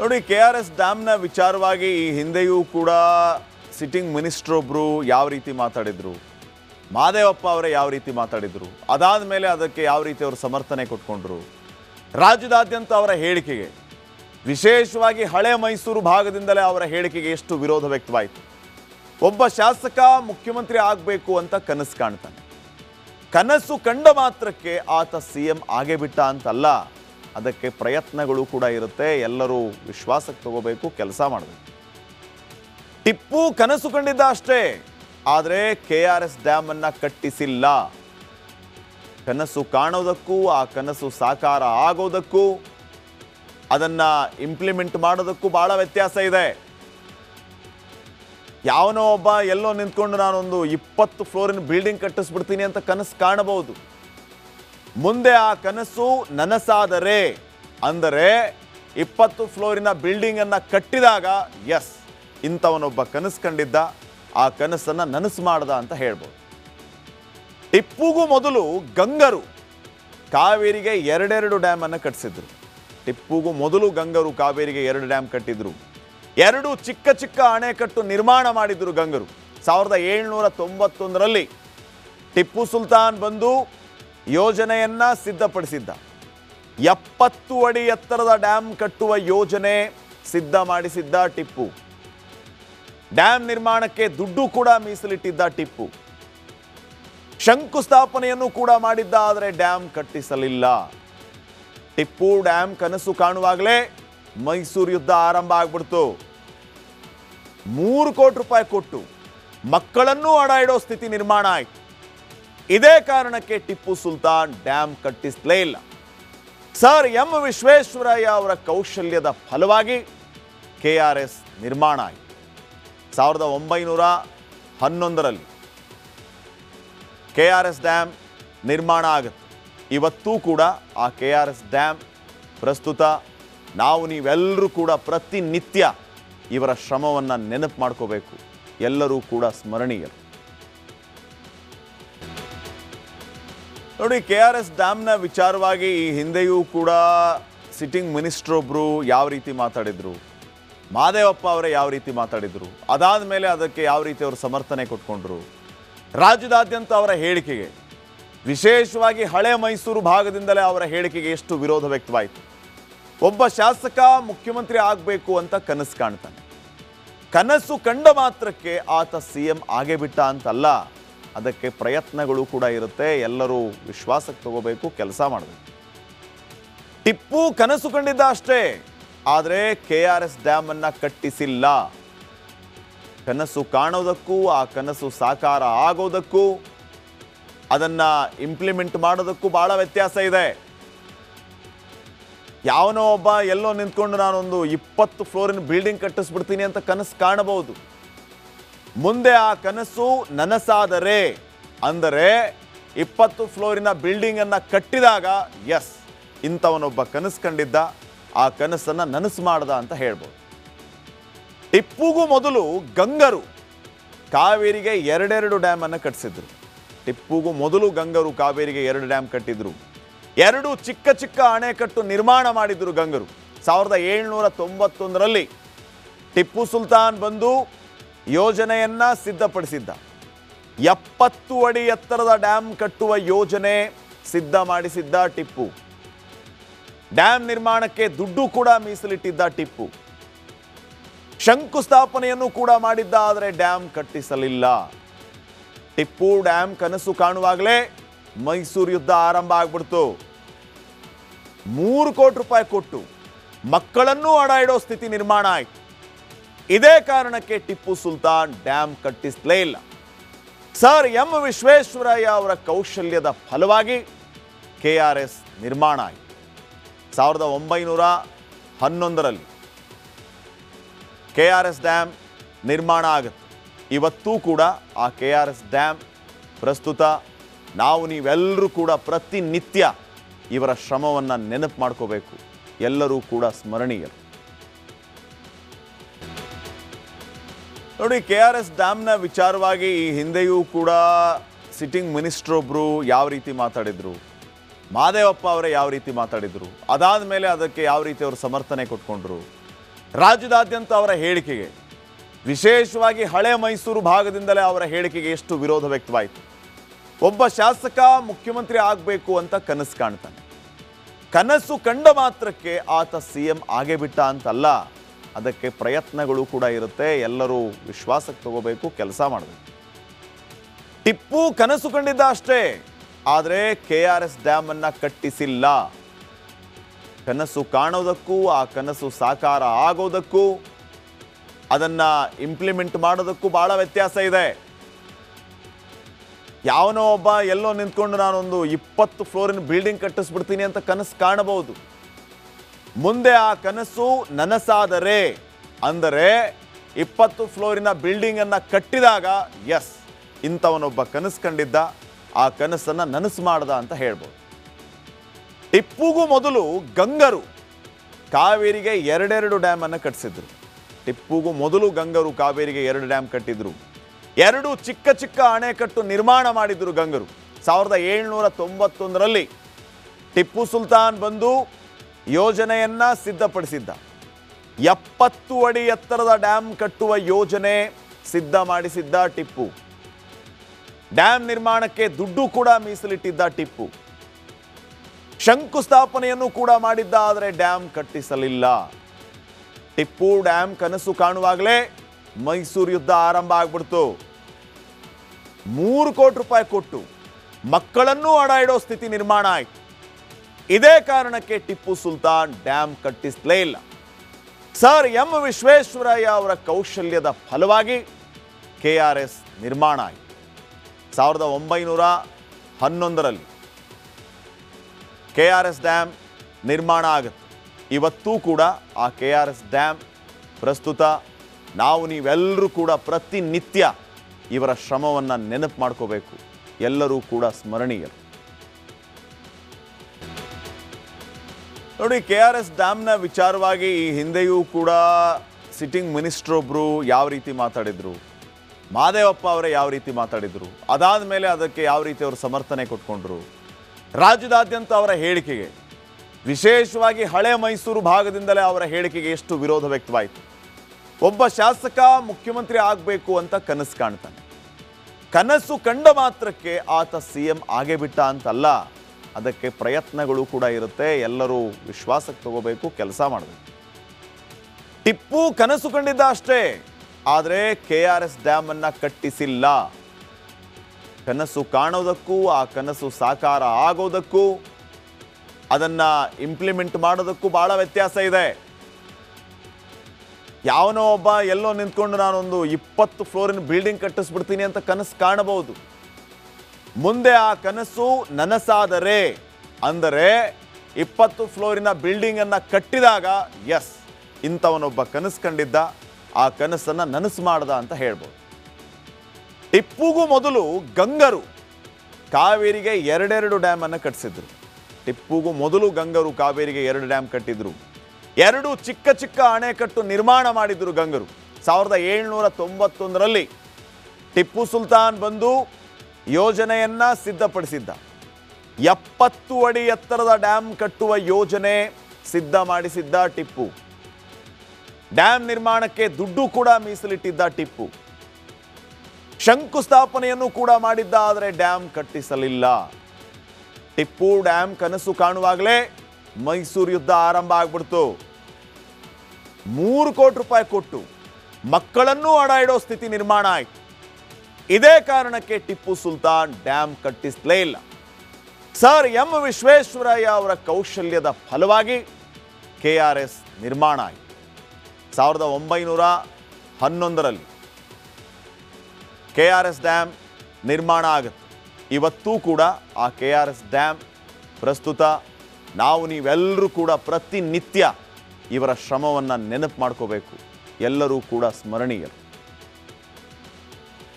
ನೋಡಿ, K R S ಡ್ಯಾಮ್ನ ವಿಚಾರವಾಗಿ ಈ ಹಿಂದೆಯೂ ಕೂಡ ಸಿಟ್ಟಿಂಗ್ ಮಿನಿಸ್ಟರ್ ಒಬ್ರು ಯಾವ ರೀತಿ ಮಾತಾಡಿದ್ರು? ಮಾದೇವಪ್ಪ ಅವರೇ ಯಾವ ರೀತಿ ಮಾತಾಡಿದ್ರು? ಅದಾದ ಮೇಲೆ ಅದಕ್ಕೆ ಯಾವ ರೀತಿ ಅವರು ಸಮರ್ಥನೆ ಕೊಟ್ಕೊಂಡ್ರು? ರಾಜ್ಯದಾದ್ಯಂತ ಅವರ ಹೇಳಿಕೆಗೆ, ವಿಶೇಷವಾಗಿ ಹಳೆ ಮೈಸೂರು ಭಾಗದಿಂದಲೇ ಅವರ ಹೇಳಿಕೆಗೆ ಎಷ್ಟು ವಿರೋಧ ವ್ಯಕ್ತವಾಯಿತು? ಒಬ್ಬ ಶಾಸಕ ಮುಖ್ಯಮಂತ್ರಿ ಆಗಬೇಕು ಅಂತ ಕನಸು ಕಾಣ್ತಾನೆ. ಕನಸು ಕಂಡ ಮಾತ್ರಕ್ಕೆ ಆತ ಸಿ ಎಂ ಆಗೇ ಬಿಟ್ಟ ಅಂತಲ್ಲ. ಅದಕ್ಕೆ ಪ್ರಯತ್ನಗಳು ಕೂಡ ಇರುತ್ತೆ. ಎಲ್ಲರೂ ವಿಶ್ವಾಸಕ್ಕೆ ತಗೋಬೇಕು, ಕೆಲಸ ಮಾಡಬೇಕು. ಟಿಪ್ಪು ಕನಸು ಕಂಡಿದ್ದ ಅಷ್ಟೇ. ಆದರೆ ಕೆ ಆರ್ ಎಸ್ ಡ್ಯಾಮನ್ನು ಕಟ್ಟಿಸಿಲ್ಲ. ಕನಸು ಕಾಣೋದಕ್ಕೂ, ಆ ಕನಸು ಸಾಕಾರ ಆಗೋದಕ್ಕೂ, ಅದನ್ನು ಇಂಪ್ಲಿಮೆಂಟ್ ಮಾಡೋದಕ್ಕೂ ಬಹಳ ವ್ಯತ್ಯಾಸ ಇದೆ. ಯಾವನೋ ಒಬ್ಬ ಎಲ್ಲೋ ನಿಂತ್ಕೊಂಡು ನಾನೊಂದು ಇಪ್ಪತ್ತು ಫ್ಲೋರಿನ ಬಿಲ್ಡಿಂಗ್ ಕಟ್ಟಿಸ್ಬಿಡ್ತೀನಿ ಅಂತ ಕನಸು ಕಾಣಬಹುದು. ಮುಂದೆ ಆ ಕನಸು ನನಸಾದರೆ. ಅಂದರೆ ಇಪ್ಪತ್ತು ಫ್ಲೋರಿನ ಬಿಲ್ಡಿಂಗ್ ಅನ್ನ ಕಟ್ಟಿದಾಗ ಎಸ್ ಇಂಥವನೊಬ್ಬ ಕನಸು ಕಂಡಿದ್ದ, ಆ ಕನಸನ್ನ ನನಸು ಮಾಡ್ದ ಅಂತ ಹೇಳ್ಬೋದು. ಟಿಪ್ಪುಗೂ ಮೊದಲು ಗಂಗರು ಕಾವೇರಿಗೆ ಎರಡೆರಡು ಡ್ಯಾಮ್ ಅನ್ನು ಕಟ್ಟಿಸಿದ್ರು ಟಿಪ್ಪುಗೂ ಮೊದಲು ಗಂಗರು ಕಾವೇರಿಗೆ ಎರಡು ಡ್ಯಾಮ್ ಕಟ್ಟಿದ್ರು. ಎರಡು ಚಿಕ್ಕ ಚಿಕ್ಕ ಅಣೆಕಟ್ಟು ನಿರ್ಮಾಣ ಮಾಡಿದ್ರು ಗಂಗರು. ಸಾವಿರದ ಏಳ್ನೂರ ತೊಂಬತ್ತೊಂದರಲ್ಲಿ ಟಿಪ್ಪು ಸುಲ್ತಾನ್ ಬಂದು ಯೋಜನೆಯನ್ನ ಸಿದ್ಧಪಡಿಸಿದ್ದ. ಎಪ್ಪತ್ತು ಅಡಿ ಎತ್ತರದ ಡ್ಯಾಮ್ ಕಟ್ಟುವ ಯೋಜನೆ ಸಿದ್ಧ ಮಾಡಿಸಿದ್ದ ಟಿಪ್ಪು. ಡ್ಯಾಮ್ ನಿರ್ಮಾಣಕ್ಕೆ ದುಡ್ಡು ಕೂಡ ಮೀಸಲಿಟ್ಟಿದ್ದ ಟಿಪ್ಪು. ಶಂಕುಸ್ಥಾಪನೆಯನ್ನು ಕೂಡ ಮಾಡಿದ್ದ, ಆದರೆ ಡ್ಯಾಮ್ ಕಟ್ಟಿಸಲಿಲ್ಲ. ಟಿಪ್ಪು ಡ್ಯಾಮ್ ಕನಸು ಕಾಣುವಾಗಲೇ ಮೈಸೂರು ಯುದ್ಧ ಆರಂಭ ಆಗ್ಬಿಡ್ತು. ಮೂರು ಕೋಟಿ ರೂಪಾಯಿ ಕೊಟ್ಟು ಮಕ್ಕಳನ್ನು ಅಡ ಸ್ಥಿತಿ ನಿರ್ಮಾಣ ಆಯ್ತು. ಇದೇ ಕಾರಣಕ್ಕೆ ಟಿಪ್ಪು ಸುಲ್ತಾನ್ ಡ್ಯಾಮ್ ಕಟ್ಟಿಸಲೇ ಇಲ್ಲ. ಸರ್ ಎಂ ವಿಶ್ವೇಶ್ವರಯ್ಯ ಅವರ ಕೌಶಲ್ಯದ ಫಲವಾಗಿ ಕೆ ಆರ್ ಎಸ್ ನಿರ್ಮಾಣ ಆಯಿತು. ಸಾವಿರದ ಒಂಬೈನೂರ ಹನ್ನೊಂದರಲ್ಲಿ ಕೆ ಆರ್ ಎಸ್ ಡ್ಯಾಮ್ ನಿರ್ಮಾಣ ಆಗುತ್ತೆ. ಇವತ್ತೂ ಕೂಡ ಆ ಕೆ ಆರ್ ಎಸ್ ಡ್ಯಾಮ್ ಪ್ರಸ್ತುತ ನಾವು ನೀವೆಲ್ಲರೂ ಕೂಡ ಪ್ರತಿನಿತ್ಯ ಇವರ ಶ್ರಮವನ್ನು ನೆನಪು ಮಾಡ್ಕೋಬೇಕು. ಎಲ್ಲರೂ ಕೂಡ ಸ್ಮರಣೀಯರು. ನೋಡಿ, ಕೆ ಆರ್ ಎಸ್ ಡ್ಯಾಮ್ನ ವಿಚಾರವಾಗಿ ಈ ಹಿಂದೆಯೂ ಕೂಡ ಸಿಟ್ಟಿಂಗ್ ಮಿನಿಸ್ಟರ್ ಒಬ್ರು ಯಾವ ರೀತಿ ಮಾತಾಡಿದ್ರು? ಮಾದೇವಪ್ಪ ಅವರೇ ಯಾವ ರೀತಿ ಮಾತಾಡಿದ್ರು? ಅದಾದ ಮೇಲೆ ಅದಕ್ಕೆ ಯಾವ ರೀತಿ ಅವರು ಸಮರ್ಥನೆ ಕೊಟ್ಕೊಂಡ್ರು? ರಾಜ್ಯದಾದ್ಯಂತ ಅವರ ಹೇಳಿಕೆಗೆ, ವಿಶೇಷವಾಗಿ ಹಳೆ ಮೈಸೂರು ಭಾಗದಿಂದಲೇ ಅವರ ಹೇಳಿಕೆಗೆ ಎಷ್ಟು ವಿರೋಧ ವ್ಯಕ್ತವಾಯಿತು? ಒಬ್ಬ ಶಾಸಕ ಮುಖ್ಯಮಂತ್ರಿ ಆಗಬೇಕು ಅಂತ ಕನಸು ಕಾಣ್ತಾನೆ. ಕನಸು ಕಂಡ ಮಾತ್ರಕ್ಕೆ ಆತ ಸಿ ಎಂ ಆಗೇ ಬಿಟ್ಟ ಅಂತಲ್ಲ. ಅದಕ್ಕೆ ಪ್ರಯತ್ನಗಳು ಕೂಡ ಇರುತ್ತೆ. ಎಲ್ಲರೂ ವಿಶ್ವಾಸಕ್ಕೆ ತಗೋಬೇಕು, ಕೆಲಸ ಮಾಡಬೇಕು. ಟಿಪ್ಪು ಕನಸು ಕಂಡಿದ್ದ ಅಷ್ಟೇ. ಆದರೆ ಕೆ ಆರ್ ಎಸ್ ಡ್ಯಾಮನ್ನು ಕಟ್ಟಿಸಿಲ್ಲ. ಕನಸು ಕಾಣೋದಕ್ಕೂ, ಆ ಕನಸು ಸಾಕಾರ ಆಗೋದಕ್ಕೂ, ಅದನ್ನು ಇಂಪ್ಲಿಮೆಂಟ್ ಮಾಡೋದಕ್ಕೂ ಬಹಳ ವ್ಯತ್ಯಾಸ ಇದೆ. ಯಾವನೋ ಒಬ್ಬ ಎಲ್ಲೋ ನಿಂತ್ಕೊಂಡು ನಾನೊಂದು ಇಪ್ಪತ್ತು ಫ್ಲೋರಿನ ಬಿಲ್ಡಿಂಗ್ ಕಟ್ಟಿಸ್ಬಿಡ್ತೀನಿ ಅಂತ ಕನಸು ಕಾಣಬಹುದು. ಮುಂದೆ ಆ ಕನಸು ನನಸಾದರೆ. ಅಂದರೆ ಇಪ್ಪತ್ತು ಫ್ಲೋರಿನ ಬಿಲ್ಡಿಂಗ್ ಅನ್ನ ಕಟ್ಟಿದಾಗ ಎಸ್ ಇಂಥವನೊಬ್ಬ ಕನಸು ಕಂಡಿದ್ದ, ಆ ಕನಸನ್ನ ನನಸು ಮಾಡ್ದ ಅಂತ ಹೇಳ್ಬೋದು. ಟಿಪ್ಪುಗೂ ಮೊದಲು ಗಂಗರು ಕಾವೇರಿಗೆ ಎರಡೆರಡು ಡ್ಯಾಮ್ ಅನ್ನು ಕಟ್ಟಿಸಿದ್ರು ಟಿಪ್ಪುಗೂ ಮೊದಲು ಗಂಗರು ಕಾವೇರಿಗೆ ಎರಡು ಡ್ಯಾಮ್ ಕಟ್ಟಿದ್ರು. ಎರಡು ಚಿಕ್ಕ ಚಿಕ್ಕ ಅಣೆಕಟ್ಟು ನಿರ್ಮಾಣ ಮಾಡಿದ್ರು ಗಂಗರು. ಸಾವಿರದ ಏಳ್ನೂರ ತೊಂಬತ್ತೊಂದರಲ್ಲಿ ಟಿಪ್ಪು ಸುಲ್ತಾನ್ ಬಂದು ಯೋಜನೆಯನ್ನ ಸಿದ್ಧಪಡಿಸಿದ್ದ. ಎಪ್ಪತ್ತು ಅಡಿ ಎತ್ತರದ ಡ್ಯಾಮ್ ಕಟ್ಟುವ ಯೋಜನೆ ಸಿದ್ಧ ಮಾಡಿಸಿದ್ದ ಟಿಪ್ಪು. ಡ್ಯಾಮ್ ನಿರ್ಮಾಣಕ್ಕೆ ದುಡ್ಡು ಕೂಡ ಮೀಸಲಿಟ್ಟಿದ್ದ ಟಿಪ್ಪು. ಶಂಕುಸ್ಥಾಪನೆಯನ್ನು ಕೂಡ ಮಾಡಿದ್ದ, ಆದರೆ ಡ್ಯಾಮ್ ಕಟ್ಟಿಸಲಿಲ್ಲ. ಟಿಪ್ಪು ಡ್ಯಾಮ್ ಕನಸು ಕಾಣುವಾಗಲೇ ಮೈಸೂರು ಯುದ್ಧ ಆರಂಭ ಆಗ್ಬಿಡ್ತು. ಮೂರು ಕೋಟಿ ರೂಪಾಯಿ ಕೊಟ್ಟು ಮಕ್ಕಳನ್ನು ಅಡ ಸ್ಥಿತಿ ನಿರ್ಮಾಣ ಆಯ್ತು. ಇದೇ ಕಾರಣಕ್ಕೆ ಟಿಪ್ಪು ಸುಲ್ತಾನ್ ಡ್ಯಾಮ್ ಕಟ್ಟಿಸಲೇ ಇಲ್ಲ. ಸರ್ ಎಂ ವಿಶ್ವೇಶ್ವರಯ್ಯ ಅವರ ಕೌಶಲ್ಯದ ಫಲವಾಗಿ ಕೆ ಆರ್ ಎಸ್ ನಿರ್ಮಾಣ ಆಯಿತು. ಸಾವಿರದ ಒಂಬೈನೂರ ಹನ್ನೊಂದರಲ್ಲಿ ಕೆ ಆರ್ ಎಸ್ ಡ್ಯಾಮ್ ನಿರ್ಮಾಣ ಆಗುತ್ತೆ. ಇವತ್ತೂ ಕೂಡ ಆ ಕೆ ಆರ್ ಎಸ್ ಡ್ಯಾಮ್ ಪ್ರಸ್ತುತ ನಾವು ನೀವೆಲ್ಲರೂ ಕೂಡ ಪ್ರತಿನಿತ್ಯ ಇವರ ಶ್ರಮವನ್ನು ನೆನಪು ಮಾಡ್ಕೋಬೇಕು. ಎಲ್ಲರೂ ಕೂಡ ಸ್ಮರಣೀಯರು. ನೋಡಿ, ಕೆ ಆರ್ ಎಸ್ ಡ್ಯಾಮ್ನ ವಿಚಾರವಾಗಿ ಈ ಹಿಂದೆಯೂ ಕೂಡ ಸಿಟ್ಟಿಂಗ್ ಮಿನಿಸ್ಟರ್ ಒಬ್ರು ಯಾವ ರೀತಿ ಮಾತಾಡಿದ್ರು? ಮಾದೇವಪ್ಪ ಅವರೇ ಯಾವ ರೀತಿ ಮಾತಾಡಿದ್ರು? ಅದಾದ ಮೇಲೆ ಅದಕ್ಕೆ ಯಾವ ರೀತಿ ಅವರು ಸಮರ್ಥನೆ ಕೊಟ್ಕೊಂಡ್ರು? ರಾಜ್ಯದಾದ್ಯಂತ ಅವರ ಹೇಳಿಕೆಗೆ, ವಿಶೇಷವಾಗಿ ಹಳೆ ಮೈಸೂರು ಭಾಗದಿಂದಲೇ ಅವರ ಹೇಳಿಕೆಗೆ ಎಷ್ಟು ವಿರೋಧ ವ್ಯಕ್ತವಾಯಿತು? ಒಬ್ಬ ಶಾಸಕ ಮುಖ್ಯಮಂತ್ರಿ ಆಗಬೇಕು ಅಂತ ಕನಸು ಕಾಣ್ತಾನೆ. ಕನಸು ಕಂಡ ಮಾತ್ರಕ್ಕೆ ಆತ ಸಿ ಎಂ ಆಗೇ ಬಿಟ್ಟ ಅಂತಲ್ಲ. ಅದಕ್ಕೆ ಪ್ರಯತ್ನಗಳು ಕೂಡ ಇರುತ್ತೆ. ಎಲ್ಲರೂ ವಿಶ್ವಾಸಕ್ಕೆ ತಗೋಬೇಕು, ಕೆಲಸ ಮಾಡಬೇಕು. ಟಿಪ್ಪು ಕನಸು ಕಂಡಿದ್ದ ಅಷ್ಟೇ. ಆದರೆ ಕೆ ಆರ್ ಎಸ್ ಡ್ಯಾಮನ್ನು ಕಟ್ಟಿಸಿಲ್ಲ. ಕನಸು ಕಾಣೋದಕ್ಕೂ, ಆ ಕನಸು ಸಾಕಾರ ಆಗೋದಕ್ಕೂ, ಅದನ್ನು ಇಂಪ್ಲಿಮೆಂಟ್ ಮಾಡೋದಕ್ಕೂ ಬಹಳ ವ್ಯತ್ಯಾಸ ಇದೆ. ಯಾವನೋ ಒಬ್ಬ ಎಲ್ಲೋ ನಿಂತ್ಕೊಂಡು ನಾನೊಂದು ಇಪ್ಪತ್ತು ಫ್ಲೋರಿನ ಬಿಲ್ಡಿಂಗ್ ಕಟ್ಟಿಸ್ಬಿಡ್ತೀನಿ ಅಂತ ಕನಸು ಕಾಣಬಹುದು. ಮುಂದೆ ಆ ಕನಸು ನನಸಾದರೆ. ಅಂದರೆ ಇಪ್ಪತ್ತು ಫ್ಲೋರಿನ ಬಿಲ್ಡಿಂಗ್ ಅನ್ನ ಕಟ್ಟಿದಾಗ ಎಸ್ ಇಂಥವನೊಬ್ಬ ಕನಸು ಕಂಡಿದ್ದ, ಆ ಕನಸನ್ನ ನನಸು ಮಾಡ್ದ ಅಂತ ಹೇಳ್ಬೋದು. ಟಿಪ್ಪುಗೂ ಮೊದಲು ಗಂಗರು ಕಾವೇರಿಗೆ ಎರಡೆರಡು ಡ್ಯಾಮ್ ಅನ್ನು ಕಟ್ಟಿಸಿದ್ರು ಟಿಪ್ಪುಗೂ ಮೊದಲು ಗಂಗರು ಕಾವೇರಿಗೆ ಎರಡು ಡ್ಯಾಮ್ ಕಟ್ಟಿದ್ರು. ಎರಡು ಚಿಕ್ಕ ಚಿಕ್ಕ ಅಣೆಕಟ್ಟು ನಿರ್ಮಾಣ ಮಾಡಿದ್ರು ಗಂಗರು. ಸಾವಿರದ ಏಳ್ನೂರ ತೊಂಬತ್ತೊಂದರಲ್ಲಿ ಟಿಪ್ಪು ಸುಲ್ತಾನ್ ಬಂದು ಯೋಜನೆಯನ್ನ ಸಿದ್ಧಪಡಿಸಿದ್ದ. ಎಪ್ಪತ್ತು ಅಡಿ ಎತ್ತರದ ಡ್ಯಾಮ್ ಕಟ್ಟುವ ಯೋಜನೆ ಸಿದ್ಧ ಮಾಡಿಸಿದ್ದ ಟಿಪ್ಪು. ಡ್ಯಾಮ್ ನಿರ್ಮಾಣಕ್ಕೆ ದುಡ್ಡು ಕೂಡ ಮೀಸಲಿಟ್ಟಿದ್ದ ಟಿಪ್ಪು. ಶಂಕುಸ್ಥಾಪನೆಯನ್ನು ಕೂಡ ಮಾಡಿದ್ದ, ಆದರೆ ಡ್ಯಾಮ್ ಕಟ್ಟಿಸಲಿಲ್ಲ. ಟಿಪ್ಪು ಡ್ಯಾಮ್ ಕನಸು ಕಾಣುವಾಗಲೇ ಮೈಸೂರು ಯುದ್ಧ ಆರಂಭ ಆಗ್ಬಿಡ್ತು. ಮೂರು ಕೋಟಿ ರೂಪಾಯಿ ಕೊಟ್ಟು ಮಕ್ಕಳನ್ನು ಅಡ ಸ್ಥಿತಿ ನಿರ್ಮಾಣ ಆಯ್ತು. ಇದೇ ಕಾರಣಕ್ಕೆ ಟಿಪ್ಪು ಸುಲ್ತಾನ್ ಡ್ಯಾಮ್ ಕಟ್ಟಿಸಲೇ ಇಲ್ಲ. ಸರ್ ಎಂ ವಿಶ್ವೇಶ್ವರಯ್ಯ ಅವರ ಕೌಶಲ್ಯದ ಫಲವಾಗಿ ಕೆ ಆರ್ ಎಸ್ ನಿರ್ಮಾಣ ಆಯಿತು. ಸಾವಿರದ ಒಂಬೈನೂರ ಹನ್ನೊಂದರಲ್ಲಿ ಕೆ ಆರ್ ಎಸ್ ಡ್ಯಾಮ್ ನಿರ್ಮಾಣ ಆಗುತ್ತೆ. ಇವತ್ತೂ ಕೂಡ ಆ ಕೆ ಆರ್ ಎಸ್ ಡ್ಯಾಮ್ ಪ್ರಸ್ತುತ ನಾವು ನೀವೆಲ್ಲರೂ ಕೂಡ ಪ್ರತಿನಿತ್ಯ ಇವರ ಶ್ರಮವನ್ನು ನೆನಪು ಮಾಡ್ಕೋಬೇಕು. ಎಲ್ಲರೂ ಕೂಡ ಸ್ಮರಣೀಯರು. ನೋಡಿ, ಕೆ ಆರ್ ಎಸ್ ಡ್ಯಾಮ್ನ ವಿಚಾರವಾಗಿ ಈ ಹಿಂದೆಯೂ ಕೂಡ ಸಿಟ್ಟಿಂಗ್ ಮಿನಿಸ್ಟರ್ ಒಬ್ರು ಯಾವ ರೀತಿ ಮಾತಾಡಿದ್ರು? ಮಾದೇವಪ್ಪ ಅವರೇ ಯಾವ ರೀತಿ ಮಾತಾಡಿದ್ರು? ಅದಾದ ಮೇಲೆ ಅದಕ್ಕೆ ಯಾವ ರೀತಿ ಅವರು ಸಮರ್ಥನೆ ಕೊಟ್ಕೊಂಡ್ರು? ರಾಜ್ಯದಾದ್ಯಂತ ಅವರ ಹೇಳಿಕೆಗೆ, ವಿಶೇಷವಾಗಿ ಹಳೆ ಮೈಸೂರು ಭಾಗದಿಂದಲೇ ಅವರ ಹೇಳಿಕೆಗೆ ಎಷ್ಟು ವಿರೋಧ ವ್ಯಕ್ತವಾಯಿತು? ಒಬ್ಬ ಶಾಸಕ ಮುಖ್ಯಮಂತ್ರಿ ಆಗಬೇಕು ಅಂತ ಕನಸು ಕಾಣ್ತಾನೆ. ಕನಸು ಕಂಡ ಮಾತ್ರಕ್ಕೆ ಆತ ಸಿ ಎಂ ಆಗೇ ಬಿಟ್ಟ ಅಂತಲ್ಲ. ಅದಕ್ಕೆ ಪ್ರಯತ್ನಗಳು ಕೂಡ ಇರುತ್ತೆ. ಎಲ್ಲರೂ ವಿಶ್ವಾಸಕ್ಕೆ ತಗೋಬೇಕು, ಕೆಲಸ ಮಾಡಬೇಕು. ಟಿಪ್ಪು ಕನಸು ಕಂಡಿದ್ದ ಅಷ್ಟೇ. ಆದರೆ ಕೆ ಆರ್ ಎಸ್ ಡ್ಯಾಮನ್ನು ಕಟ್ಟಿಸಿಲ್ಲ. ಕನಸು ಕಾಣೋದಕ್ಕೂ, ಆ ಕನಸು ಸಾಕಾರ ಆಗೋದಕ್ಕೂ, ಅದನ್ನು ಇಂಪ್ಲಿಮೆಂಟ್ ಮಾಡೋದಕ್ಕೂ ಬಹಳ ವ್ಯತ್ಯಾಸ ಇದೆ. ಯಾವನೋ ಒಬ್ಬ ಎಲ್ಲೋ ನಿಂತ್ಕೊಂಡು ನಾನೊಂದು ಇಪ್ಪತ್ತು ಫ್ಲೋರಿನ ಬಿಲ್ಡಿಂಗ್ ಕಟ್ಟಿಸ್ಬಿಡ್ತೀನಿ ಅಂತ ಕನಸು ಕಾಣಬಹುದು. ಮುಂದೆ ಆ ಕನಸು ನನಸಾದರೆ. ಅಂದರೆ ಇಪ್ಪತ್ತು ಫ್ಲೋರಿನ ಬಿಲ್ಡಿಂಗ್ ಅನ್ನ ಕಟ್ಟಿದಾಗ ಎಸ್ ಇಂಥವನೊಬ್ಬ ಕನಸು ಕಂಡಿದ್ದ, ಆ ಕನಸನ್ನ ನನಸು ಮಾಡ್ದ ಅಂತ ಹೇಳ್ಬೋದು. ಟಿಪ್ಪುಗೂ ಮೊದಲು ಗಂಗರು ಕಾವೇರಿಗೆ ಎರಡೆರಡು ಡ್ಯಾಮ್ ಅನ್ನು ಕಟ್ಟಿಸಿದ್ರು ಟಿಪ್ಪುಗೂ ಮೊದಲು ಗಂಗರು ಕಾವೇರಿಗೆ ಎರಡು ಡ್ಯಾಮ್ ಕಟ್ಟಿದ್ರು. ಎರಡು ಚಿಕ್ಕ ಚಿಕ್ಕ ಅಣೆಕಟ್ಟು ನಿರ್ಮಾಣ ಮಾಡಿದ್ರು ಗಂಗರು. ಸಾವಿರದ ಏಳ್ನೂರ ತೊಂಬತ್ತೊಂದರಲ್ಲಿ ಟಿಪ್ಪು ಸುಲ್ತಾನ್ ಬಂದು ಯೋಜನೆಯನ್ನ ಸಿದ್ಧಪಡಿಸಿದ್ದ. ಎಪ್ಪತ್ತು ಅಡಿ ಎತ್ತರದ ಡ್ಯಾಮ್ ಕಟ್ಟುವ ಯೋಜನೆ ಸಿದ್ಧ ಮಾಡಿಸಿದ್ದ ಟಿಪ್ಪು. ಡ್ಯಾಮ್ ನಿರ್ಮಾಣಕ್ಕೆ ದುಡ್ಡು ಕೂಡ ಮೀಸಲಿಟ್ಟಿದ್ದ ಟಿಪ್ಪು. ಶಂಕುಸ್ಥಾಪನೆಯನ್ನು ಕೂಡ ಮಾಡಿದ್ದ, ಆದರೆ ಡ್ಯಾಮ್ ಕಟ್ಟಿಸಲಿಲ್ಲ. ಟಿಪ್ಪು ಡ್ಯಾಮ್ ಕನಸು ಕಾಣುವಾಗಲೇ ಮೈಸೂರು ಯುದ್ಧ ಆರಂಭ ಆಗ್ಬಿಡ್ತು. ಮೂರು ಕೋಟಿ ರೂಪಾಯಿ ಕೊಟ್ಟು ಮಕ್ಕಳನ್ನು ಅಡ ಸ್ಥಿತಿ ನಿರ್ಮಾಣ ಆಯ್ತು. ಇದೇ ಕಾರಣಕ್ಕೆ ಟಿಪ್ಪು ಸುಲ್ತಾನ್ ಡ್ಯಾಮ್ ಕಟ್ಟಿಸಲೇ ಇಲ್ಲ. ಸರ್ ಎಂ ವಿಶ್ವೇಶ್ವರಯ್ಯ ಅವರ ಕೌಶಲ್ಯದ ಫಲವಾಗಿ ಕೆ ಆರ್ ಎಸ್ ನಿರ್ಮಾಣ ಆಯಿತು. ಸಾವಿರದ ಒಂಬೈನೂರ ಹನ್ನೊಂದರಲ್ಲಿ ಕೆ ಆರ್ ಎಸ್ ಡ್ಯಾಮ್ ನಿರ್ಮಾಣ ಆಗುತ್ತೆ. ಇವತ್ತೂ ಕೂಡ ಆ ಕೆ ಆರ್ ಎಸ್ ಡ್ಯಾಮ್ ಪ್ರಸ್ತುತ ನಾವು ನೀವೆಲ್ಲರೂ ಕೂಡ ಪ್ರತಿನಿತ್ಯ ಇವರ ಶ್ರಮವನ್ನು ನೆನಪು ಮಾಡ್ಕೋಬೇಕು. ಎಲ್ಲರೂ ಕೂಡ ಸ್ಮರಣೀಯರು.